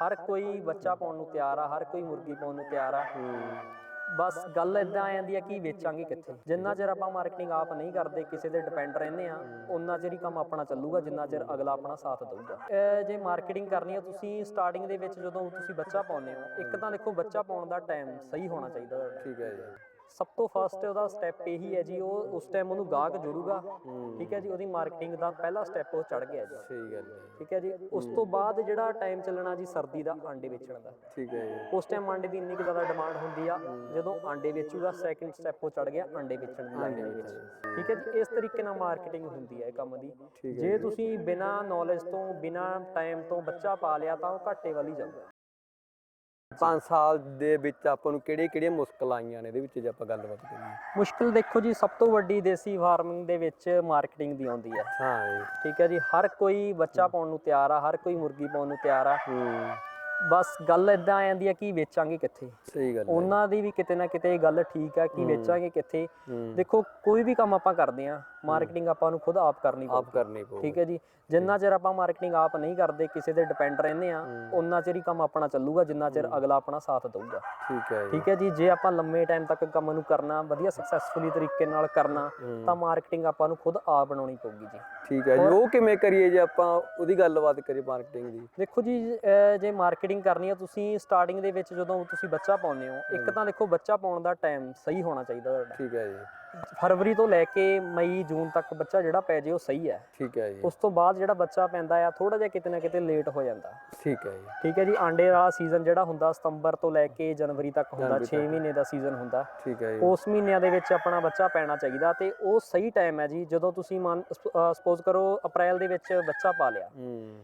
ਹਰ ਕੋਈ ਬੱਚਾ ਪਾਉਣ ਨੂੰ ਤਿਆਰ ਆ, ਹਰ ਕੋਈ ਮੁਰਗੀ ਪਾਉਣ ਨੂੰ ਤਿਆਰ ਆ। ਬਸ ਗੱਲ ਇਦਾਂ ਆ ਜਾਂਦੀ ਆ ਕਿ ਵੇਚਾਂਗੇ ਕਿੱਥੇ? ਜਿੰਨਾ ਚਿਰ ਆਪਾਂ ਮਾਰਕੀਟਿੰਗ ਆਪ ਨਹੀਂ ਕਰਦੇ, ਕਿਸੇ ਤੇ ਡਿਪੈਂਡ ਰਹਿੰਦੇ ਆ ਉਹਨਾਂ ਚਿਰ ਹੀ ਕੰਮ ਆਪਣਾ ਚੱਲੂਗਾ, ਜਿੰਨਾ ਚਿਰ ਅਗਲਾ ਆਪਣਾ ਸਾਥ ਦੇਊਗਾ। ਜੇ ਮਾਰਕੀਟਿੰਗ ਕਰਨੀ ਆ, ਤੁਸੀਂ ਸਟਾਰਟਿੰਗ ਦੇ ਵਿੱਚ ਜਦੋਂ ਤੁਸੀਂ ਬੱਚਾ ਪਾਉਂਦੇ ਹੋ, ਇੱਕ ਤਾਂ ਦੇਖੋ ਬੱਚਾ ਪਾਉਣ ਦਾ ਟਾਈਮ ਸਹੀ ਹੋਣਾ ਚਾਹੀਦਾ ਠੀਕ ਹੈ ਜੀ। ਸਭ ਤੋਂ ਫਸਟ ਉਹਦਾ ਸਟੈਪ ਇਹੀ ਹੈ ਜੀ ਉਹ ਉਸ ਟਾਈਮ ਉਹਨੂੰ ਗਾਹਕ ਜੁੜੂਗਾ। ਠੀਕ ਹੈ ਜੀ ਉਹਦੀ ਮਾਰਕੀਟਿੰਗ ਦਾ ਪਹਿਲਾ ਸਟੈਪ ਉਹ ਚੜ ਗਿਆ ਜੀ। ਸਹੀ ਗੱਲ ਹੈ। ਠੀਕ ਹੈ ਜੀ ਉਸ ਤੋਂ ਬਾਅਦ ਜਿਹੜਾ ਟਾਈਮ ਚੱਲਣਾ ਜੀ ਸਰਦੀ ਦਾ ਆਂਡੇ ਵੇਚਣ ਦਾ। ਠੀਕ ਹੈ ਜੀ। ਉਸ ਟਾਈਮ ਆਂਡੇ ਦੀ ਇੰਨੀ ਕੁ ਜ਼ਿਆਦਾ ਡਿਮਾਂਡ ਹੁੰਦੀ ਆ ਜਦੋਂ ਆਂਡੇ ਵੇਚੂਗਾ ਸੈਕਿੰਡ ਸਟੈਪ ਉਹ ਚੜ ਗਿਆ ਆਂਡੇ ਵੇਚਣ ਦੀ ਲਾਈਨ ਦੇ ਵਿੱਚ। ਠੀਕ ਹੈ ਜੀ ਇਸ ਤਰੀਕੇ ਨਾਲ ਮਾਰਕੀਟਿੰਗ ਹੁੰਦੀ ਹੈ ਇਹ ਕੰਮ ਦੀ। ਜੇ ਤੁਸੀਂ ਬਿਨਾ ਨੌਲੇਜ ਤੋਂ ਬਿਨਾ ਟਾਈਮ ਤੋਂ ਬੱਚਾ ਪਾ ਲਿਆ ਤਾਂ ਉਹ ਘਾਟੇ ਵੱਲ ਜਾਊਗਾ। 5 ਸਾਲ ਦੇ ਵਿੱਚ ਆਪਾਂ ਨੂੰ ਕਿਹੜੀਆਂ ਕਿਹੜੀਆਂ ਮੁਸ਼ਕਲਾਂ ਆਈਆਂ ਨੇ ਇਹਦੇ ਵਿੱਚ ਜੇ ਆਪਾਂ ਗੱਲਬਾਤ ਕਰੀਏ। ਮੁਸ਼ਕਿਲ ਦੇਖੋ ਜੀ ਸਭ ਤੋਂ ਵੱਡੀ ਦੇਸੀ ਫਾਰਮਿੰਗ ਦੇ ਵਿੱਚ ਮਾਰਕੀਟਿੰਗ ਦੀ ਆਉਂਦੀ ਹੈ। ਹਾਂ ਜੀ। ਠੀਕ ਹੈ ਜੀ ਹਰ ਕੋਈ ਬੱਚਾ ਪਾਉਣ ਨੂੰ ਤਿਆਰ ਆ ਹਰ ਕੋਈ ਮੁਰਗੀ ਪਾਉਣ ਨੂੰ ਤਿਆਰ ਆ। ਹੂੰ। ਬਸ ਗੱਲ ਇਦਾਂ ਆ ਜਾਂਦੀ ਆ ਕਿ ਵੇਚਾਂਗੇ ਕਿੱਥੇ? ਸਹੀ ਗੱਲ ਹੈ ਉਹਨਾਂ ਦੀ ਵੀ ਕਿਤੇ ਨਾ ਕਿਤੇ ਗੱਲ ਠੀਕ ਆ ਕਿ ਵੇਚਾਂਗੇ ਕਿੱਥੇ? ਹੂੰ। ਦੇਖੋ ਕੋਈ ਵੀ ਕੰਮ ਆਪਾਂ ਕਰਦੇ ਆ ਮਾਰਕੀਟਿੰਗ ਆਪਾਂ ਨੂੰ ਖੁਦ ਆਪ ਕਰਨੀ ਪਊ ਆਪ ਕਰਨੀ ਪਊ ਠੀਕ ਹੈ ਜੀ? ਜਿੰਨਾ ਚਿਰ ਆਪਾਂ ਮਾਰਕੀਟਿੰਗ ਆਪ ਨਹੀਂ ਕਰਦੇ ਕਿਸੇ ਤੇ ਡਿਪੈਂਡ ਰਹਿੰਦੇ ਆ ਉਹਨਾਂ ਚਿਰ ਹੀ ਕੰਮ ਆਪਣਾ ਚੱਲੂਗਾ ਜਿੰਨਾ ਚਿਰ ਅਗਲਾ ਆਪਣਾ ਸਾਥ ਦਊਗਾ। ਠੀਕ ਹੈ ਜੀ। ਠੀਕ ਹੈ ਜੀ? ਜੇ ਆਪਾਂ ਲੰਮੇ ਟਾਈਮ ਤੱਕ ਕੰਮ ਨੂੰ ਕਰਨਾ ਵਧੀਆ ਸਕਸੈਸਫੁਲੀ ਤਰੀਕੇ ਨਾਲ ਕਰਨਾ ਤਾਂ ਮਾਰਕੀਟਿੰਗ ਆਪਾਂ ਨੂੰ ਖੁਦ ਆਪ ਬਣਾਉਣੀ ਪਊਗੀ ਜੀ। ਠੀਕ ਹੈ ਜੀ। ਉਹ ਕਿਵੇਂ ਕਰੀਏ ਜੇ ਆਪਾਂ ਉਹਦੀ ਗੱਲਬਾਤ ਕਰੀਏ ਮਾਰਕੀਟਿੰਗ ਦੀ? ਦੇਖੋ ਜੀ ਅਹ ਜੇ ਮਾਰਕੀਟਿੰਗ ਕਰਨੀ ਆ ਤੁਸੀਂ ਸਟਾਰਟਿੰਗ ਦੇ ਵਿੱਚ ਜਦੋਂ ਤੁਸੀਂ ਬੱਚਾ ਪਾਉਂਦੇ ਹੋ ਇੱਕ ਤਾਂ ਦੇਖੋ ਬੱਚਾ ਪਾਉਣ ਦਾ ਟਾਈਮ ਸਹੀ ਹੋਣਾ ਚਾਹੀਦਾ ਤੁਹਾਡਾ। ਠੀਕ ਹੈ ਜੀ। ਫਰਵਰੀ ਤੋਂ ਲੈ ਕੇ ਮਈ ਜੂਨ ਤੱਕ ਬੱਚਾ ਜਿਹੜਾ ਪੈ ਜੇ ਉਹ ਸਹੀ ਹੈ। ਠੀਕ ਹੈ ਜੀ। ਉਸ ਤੋਂ ਬਾਅਦ ਜਿਹੜਾ ਬੱਚਾ ਪੈਂਦਾ ਆ ਥੋੜਾ ਜਿਹਾ ਕਿਤੇ ਨਾ ਕਿਤੇ ਲੇਟ ਹੋ ਜਾਂਦਾ। ਠੀਕ ਹੈ ਜੀ। ਠੀਕ ਹੈ ਜੀ ਆਂਡੇ ਵਾਲਾ ਸੀਜ਼ਨ ਜਿਹੜਾ ਹੁੰਦਾ ਸਤੰਬਰ ਤੋਂ ਲੈ ਕੇ ਜਨਵਰੀ ਤੱਕ ਹੁੰਦਾ 6 ਮਹੀਨੇ ਦਾ ਸੀਜ਼ਨ ਹੁੰਦਾ। ਠੀਕ ਹੈ ਜੀ। ਉਸ ਮਹੀਨਿਆਂ ਦੇ ਵਿੱਚ ਆਪਣਾ ਬੱਚਾ ਪੈਣਾ ਚਾਹੀਦਾ ਤੇ ਉਹ ਸਹੀ ਟਾਈਮ ਹੈ ਜੀ ਜਦੋਂ ਤੁਸੀਂ ਮੰਨ ਸਪੋਜ਼ ਕਰੋ ਅਪ੍ਰੈਲ ਦੇ ਵਿੱਚ ਬੱਚਾ ਪਾ ਲਿਆ। ਹੂੰ।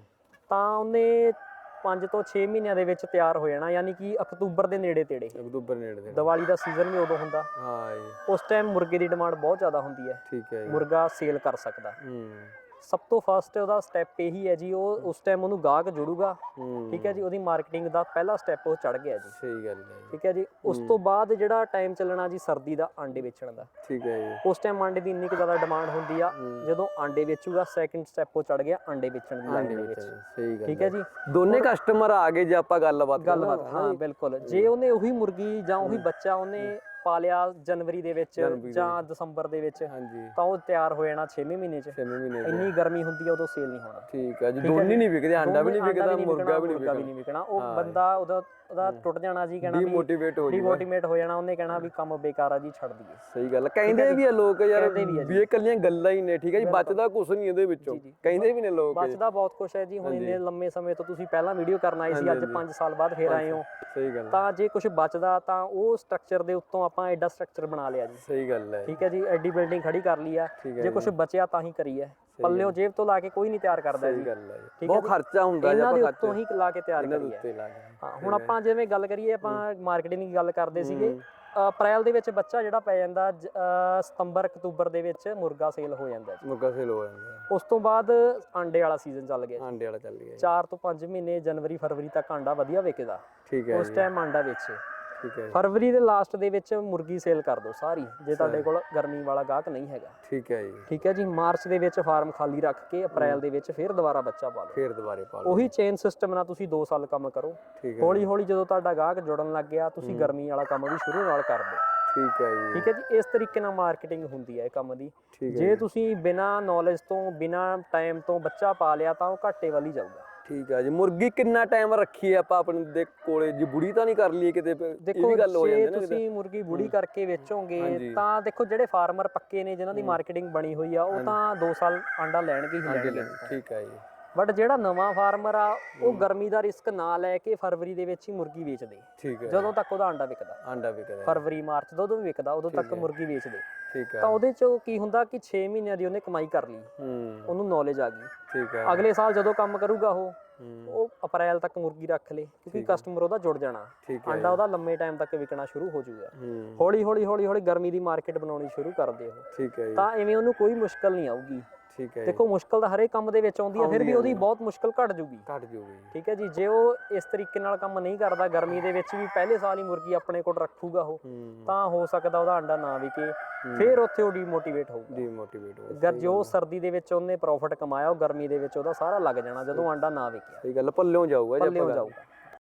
ਤਾਂ ਉਹਨੇ 5 ਤੋਂ 6 ਮਹੀਨਿਆਂ ਦੇ ਵਿੱਚ ਤਿਆਰ ਹੋ ਜਾਣਾ ਯਾਨੀ ਕਿ ਅਕਤੂਬਰ ਦੇ ਨੇੜੇ ਤੇੜੇ। ਅਕਤੂਬਰ ਨੇੜੇ ਦੇ ਦੀਵਾਲੀ ਦਾ ਸੀਜ਼ਨ ਵੀ ਉਦੋਂ ਹੁੰਦਾ। ਹਾਂ ਜੀ। ਉਸ ਟਾਈਮ ਮੁਰਗੇ ਦੀ ਡਿਮਾਂਡ ਬਹੁਤ ਜ਼ਿਆਦਾ ਹੁੰਦੀ ਹੈ। ਠੀਕ ਹੈ ਜੀ। ਮੁਰਗਾ ਸੇਲ ਕਰ ਸਕਦਾ। ਹੂੰ। ਸਭ ਤੋਂ ਫਸਟ ਉਹਦਾ ਸਟੈਪ ਇਹੀ ਹੈ ਜੀ ਉਹ ਉਸ ਟਾਈਮ ਉਹਨੂੰ ਗਾਹਕ ਜੁੜੂਗਾ। ਠੀਕ ਹੈ ਜੀ ਉਹਦੀ ਮਾਰਕੀਟਿੰਗ ਦਾ ਪਹਿਲਾ ਸਟੈਪ ਉਹ ਚੜ ਗਿਆ ਜੀ। ਸਹੀ ਗੱਲ ਹੈ ਠੀਕ ਹੈ ਜੀ ਉਸ ਤੋਂ ਬਾਅਦ ਜਿਹੜਾ ਟਾਈਮ ਚੱਲਣਾ ਜੀ ਸਰਦੀ ਦਾ ਆਂਡੇ ਵੇਚਣ ਦਾ। ਠੀਕ ਹੈ ਜੀ। ਉਸ ਟਾਈਮ ਆਂਡੇ ਦੀ ਇੰਨੀ ਕੁ ਜ਼ਿਆਦਾ ਡਿਮਾਂਡ ਹੁੰਦੀ ਆ ਜਦੋਂ ਆਂਡੇ ਵੇਚੂਗਾ ਸੈਕਿੰਡ ਸਟੈਪ ਉਹ ਚੜ ਗਿਆ ਆਂਡੇ ਵੇਚਣ ਦੀ ਲਾਈਨ ਦੇ ਵਿੱਚ। ਸਹੀ ਗੱਲ ਠੀਕ ਹੈ ਜੀ। ਦੋਨੇ ਕਸਟਮਰ ਆ ਗਏ ਜੇ ਆਪਾਂ ਗੱਲਬਾਤ। ਗੱਲਬਾਤ ਹਾਂ ਬਿਲਕੁਲ। ਜੇ ਉਹਨੇ ਉਹੀ ਮੁਰਗੀ ਜਾਂ ਉਹੀ ਬੱਚਾ ਉਹਨੇ ਪਾਲਿਆ ਜਨਵਰੀ ਦੇ ਵਿੱਚ ਜਾਂ ਦਸੰਬਰ ਦੇ ਵਿੱਚ। ਹਾਂਜੀ। ਤਾਂ ਉਹ ਤਿਆਰ ਹੋ ਜਾਣਾ 6ਵੇਂ ਮਹੀਨੇ 'ਚ। 6 ਮਹੀਨੇ ਦੇ। ਇੰਨੀ ਗਰਮੀ ਹੁੰਦੀ ਆ ਉਦੋਂ ਸੇਲ ਨਹੀਂ ਹੋਣਾ। ਠੀਕ ਹੈ ਜੀ ਦੋਨੇ ਨਹੀਂ ਵਿਕਦੇ ਆਂਡਾ ਵੀ ਨਹੀਂ ਦੋਵੇਂ ਵਿਕਦਾ ਮੁਰਗਾ ਵੀ ਨਹੀਂ ਮੁਰਗਾ ਵਿਕਣਾ। ਉਹ ਬੰਦਾ ਉਹਦਾ ਉਹਦਾ ਟੁੱਟ ਜਾਣਾ ਜੀ ਕਹਿਣਾ ਵੀ ਡੀਮੋਟੀਵੇਟ ਹੋ ਜਾਊਗਾ। ਡੀਮੋਟੀਵੇਟ ਹੋ ਜਾਣਾ ਉਹਨੇ ਕਹਿਣਾ ਵੀ ਕੰਮ ਬੇਕਾਰ ਆ ਜੀ ਛੱਡ ਦਈਏ। ਸਹੀ ਗੱਲ ਹੈ। ਕਹਿੰਦੇ ਵੀ ਆ ਲੋਕ ਯਾਰ ਕਹਿੰਦੇ ਵੀ ਆ ਵੀ ਇਹ ਕੱਲੀਆਂ ਗੱਲਾਂ ਹੀ ਨੇ ਠੀਕ ਹੈ ਜੀ ਬਚਦਾ ਕੁਝ ਨਹੀਂ ਇਹਦੇ ਵਿੱਚੋਂ। ਕਹਿੰਦੇ ਵੀ ਨੇ ਲੋਕ। ਬਚਦਾ ਬਹੁਤ ਕੁਛ ਹੈ ਜੀ ਹੁਣ ਇੰਨੇ ਲੰਮੇ ਸਮੇਂ ਤੋਂ ਤੁਸੀਂ ਪਹਿਲਾਂ ਵੀਡੀਓ ਕਰਨ ਆਏ ਸੀ ਅੱਜ 5 ਸਾਲ ਬਾਅਦ ਫੇਰ ਆਏ ਹੋ। ਸਹੀ ਗੱਲ ਹੈ। ਤਾਂ ਜੇ ਕੁਝ ਬਚਦਾ ਤਾਂ ਉਹ ਸਟਰਕਚਰ ਦੇ ਉੱਤੋਂ ਆਪਾਂ ਐਡਾ ਸਟਰਕਚਰ ਬਣਾ ਲਿਆ ਜੀ। ਸਹੀ ਗੱਲ ਹੈ। ਠੀਕ ਹੈ ਜੀ ਐਡੀ ਬਿਲਡਿੰਗ ਖੜੀ ਕਰ ਲਈ ਆ। ਜੇ ਕੁਝ ਬਚਿਆ ਤਾਂ ਹੀ ਕਰੀ ਹੈ। ਪੱਲਿਓ ਜੇਬ ਤੋਂ ਲਾ ਕੇ ਕੋਈ ਨਹੀਂ ਤਿਆਰ ਕਰਦਾ ਸਹੀ ਜੀ। ਗੱਲ ਹੈ। ਜੀ। ਠੀਕ ਹੈ ਬਹੁਤ। ਖਰਚਾ ਹੁੰਦਾ ਜੇ ਆਪਾਂ ਉੱਤੋਂ ਹੀ ਲਾ ਕੇ ਤਿਆਰ ਇਹਨਾਂ ਦੇ ਕਰੀ ਹੈ ਹੁਣ ਆਪਾਂ ਜਿਵੇਂ ਗੱਲ ਕਰੀਏ ਆਪਾਂ ਮਾਰਕੀਟਿੰਗ ਦੀ ਗੱਲ ਕਰਦੇ ਸੀਗੇ। ਅਪ੍ਰੈਲ ਦੇ ਵਿੱਚ ਬੱਚਾ ਜਿਹੜਾ ਪੈ ਜਾਂਦਾ ਸਤੰਬਰ ਅਕਤੂਬਰ ਦੇ ਵਿੱਚ ਮੁਰਗਾ ਸੇਲ ਹੋ ਜਾਂਦਾ ਜੀ। ਮੁਰਗਾ ਸੇਲ ਹੋ ਜਾਂਦਾ ਉਸ ਤੋਂ ਬਾਅਦ ਆਂਡੇ ਵਾਲਾ ਸੀਜ਼ਨ ਚੱਲ ਗਿਆ। ਆਂਡੇ ਵਾਲਾ ਚੱਲ ਗਿਆ ਜੀ। 4 ਤੋਂ 5 ਮਹੀਨੇ ਜਨਵਰੀ ਫਰਵਰੀ ਤੱਕ ਆਂਡਾ ਵਧੀਆ ਵਿਕਦਾ। ਠੀਕ ਹੈ ਉਸ ਟਾਈਮ ਆਂਡਾ ਵੇਚੇ। ਠੀਕ ਹੈ ਜੀ। ਫਰਵਰੀ ਦੇ ਲਾਸਟ ਦੇ ਵਿੱਚ ਮੁਰਗੀ ਸੇਲ ਕਰ ਦਿਓ ਸਾਰੀ ਜੇ ਤੁਹਾਡੇ ਕੋਲ ਗਰਮੀ ਵਾਲਾ ਗਾਹਕ ਨਹੀਂ ਹੈਗਾ। ਠੀਕ ਹੈ ਜੀ। ਠੀਕ ਹੈ ਜੀ ਮਾਰਚ ਦੇ ਵਿੱਚ ਫਾਰਮ ਖਾਲੀ ਰੱਖ ਕੇ ਅਪ੍ਰੈਲ ਦੇ ਵਿੱਚ ਫਿਰ ਦੁਬਾਰਾ ਬੱਚਾ ਪਾ ਲਓ ਫੇਰ ਦੁਬਾਰੇ ਪਾ ਲਓ ਉਹੀ ਚੇਨ ਸਿਸਟਮ ਨਾਲ ਤੁਸੀਂ 2 ਸਾਲ ਕੰਮ ਕਰੋ। ਠੀਕ ਹੈ ਹੌਲੀ ਹੌਲੀ ਜਦੋਂ ਤੁਹਾਡਾ ਗਾਹਕ ਜੁੜਨ ਲੱਗ ਗਿਆ ਤੁਸੀਂ ਗਰਮੀ ਵਾਲਾ ਕੰਮ ਵੀ ਸ਼ੁਰੂ ਨਾਲ ਕਰ ਦਿਓ। ਠੀਕ ਹੈ ਜੀ। ਠੀਕ ਹੈ ਜੀ ਇਸ ਤਰੀਕੇ ਨਾਲ ਮਾਰਕੀਟਿੰਗ ਹੁੰਦੀ ਹੈ ਇਹ ਕੰਮ ਦੀ। ਜੇ ਤੁਸੀਂ ਬਿਨਾ ਨੌਲੇਜ ਤੋਂ ਬਿਨਾ ਟਾਈਮ ਤੋਂ ਬੱਚਾ ਪਾ ਲਿਆ ਤਾਂ ਉਹ ਘਾਟੇ ਵੱਲ ਜਾਊਗਾ। ਠੀਕ ਹੈ ਜੀ ਮੁਰਗੀ ਕਿੰਨਾ ਟਾਈਮ ਰੱਖੀ ਹੈ ਆਪਾਂ ਆਪਣੇ ਦੇ ਕੋਲੇ? ਜੀ ਬੁੜੀ ਤਾਂ ਨਹੀਂ ਕਰ ਲਈ ਕਿਤੇ ਇਹ ਦੇਖੋ ਵੀ ਗੱਲ ਹੋ ਜੇ ਜਾਂਦੀ ਨਾ ਤੁਸੀਂ ਮੁਰਗੀ ਬੁੜੀ ਕਰਕੇ ਵੇਚੋਗੇ ਹਾਂਜੀ। ਤਾਂ ਦੇਖੋ ਜਿਹੜੇ ਫਾਰਮਰ ਪੱਕੇ ਨੇ ਜਿਨ੍ਹਾਂ ਦੀ ਮਾਰਕੀਟਿੰਗ ਬਣੀ ਹੋਈ ਆ ਉਹ ਤਾਂ 2 ਸਾਲ ਆਂਡਾ ਲੈਣਗੇ ਹੀ ਲੈਣਗੇ। ਠੀਕ ਹੈ ਜੀ। ਬਟ ਜਿਹੜਾ ਨਵਾਂ ਫਾਰਮਰ ਆ ਉਹ ਗਰਮੀ ਦਾ ਰਿਸਕ ਨਾ ਲੈ ਕੇ ਫਰਵਰੀ ਦੇ ਵਿੱਚ ਹੀ ਮੁਰਗੀ ਵੇਚਦੇ। ਠੀਕ ਹੈ। ਜਦੋਂ ਤੱਕ ਉਹਦਾ ਆਂਡਾ ਵਿਕਦਾ। ਆਂਡਾ ਵਿਕਦਾ। ਫਰਵਰੀ ਮਾਰਚ ਜਦੋਂ ਵੀ ਵਿਕਦਾ ਉਦੋਂ ਤੱਕ ਮੁਰਗੀ ਵੇਚਦੇ। ਠੀਕ ਹੈ। ਤਾਂ ਉਹਦੇ ਚ ਕੀ ਹੁੰਦਾ ਕਿ 6 ਮਹੀਨਿਆਂ ਦੀ ਉਹਨੇ ਕਮਾਈ ਕਰ ਲਈ। ਹੂੰ। ਉਹਨੂੰ ਨੌਲੇਜ ਆ ਗਈ। ਠੀਕ ਹੈ। ਅਗਲੇ ਸਾਲ ਜਦੋਂ ਕੰਮ ਕਰੂਗਾ ਉਹ ਉਹ ਅਪ੍ਰੈਲ ਤੱਕ ਮੁਰਗੀ ਰੱਖ ਲੇ ਕਿਉਂਕਿ ਕਸਟਮਰ ਉਹਦਾ ਜੁੜ ਜਾਣਾ। ਆਂਡਾ ਉਹਦਾ ਲੰਮੇ ਟਾਈਮ ਤੱਕ ਵਿਕਣਾ ਸ਼ੁਰੂ ਹੋ ਜਾਊਗਾ। ਹੌਲੀ ਹੌਲੀ ਹੌਲੀ ਹੌਲੀ ਗਰਮੀ ਦੀ ਮਾਰਕੀਟ ਬਣਾਉਣੀ ਸ਼ੁਰੂ ਕਰਦੇ ਉਹ। ਠੀਕ ਹੈ ਤਾਂ ਐਵੇਂ ਉਹਨੂੰ ਕੋਈ ਮੁਸ਼ਕਲ ਨਹੀਂ ਆਊਗੀ। ਠੀਕ ਹੈ ਦੇਖੋ ਮੁਸ਼ਕਲ ਤਾਂ ਹਰੇਕ ਕੰਮ ਦੇ ਵਿੱਚ ਆਉਂਦੀ ਹੈ ਫਿਰ ਵੀ ਉਹਦੀ ਬਹੁਤ ਮੁਸ਼ਕਲ ਘਟ ਜੂਗੀ। ਘਟ ਜੂਗੀ। ਠੀਕ ਹੈ ਜੀ ਜੇ ਉਹ ਇਸ ਤਰੀਕੇ ਨਾਲ ਕੰਮ ਨਹੀਂ ਕਰਦਾ ਗਰਮੀ ਦੇ ਵਿੱਚ ਵੀ ਪਹਿਲੇ ਸਾਲ ਹੀ ਮੁਰਗੀ ਆਪਣੇ ਕੋਲ ਰੱਖੂਗਾ ਉਹ ਤਾਂ ਹੋ ਸਕਦਾ ਉਹਦਾ ਅੰਡਾ ਨਾ ਵਿਕੇ ਫਿਰ ਉੱਥੇ ਉਹ ਡੀਮੋਟੀਵੇਟ ਹੋਊਗਾ। ਡੀਮੋਟੀਵੇਟ ਹੋ ਅਗਰ ਜੋ ਸਰਦੀ ਦੇ ਵਿੱਚ ਉਹਨੇ ਪ੍ਰੋਫਿਟ ਕਮਾਇਆ ਉਹ ਗਰਮੀ ਦੇ ਵਿੱਚ ਉਹਦਾ ਸਾਰਾ ਲੱਗ ਜਾਣਾ ਜਦੋਂ ਆਂਡਾ ਨਾ ਵਿਕਿਆ। ਸਹੀ ਗੱਲ ਪੱਲਿਓਂ ਜਾਊਗਾ ਜੇ ਆਪਾਂ ਜਾਊਗਾ।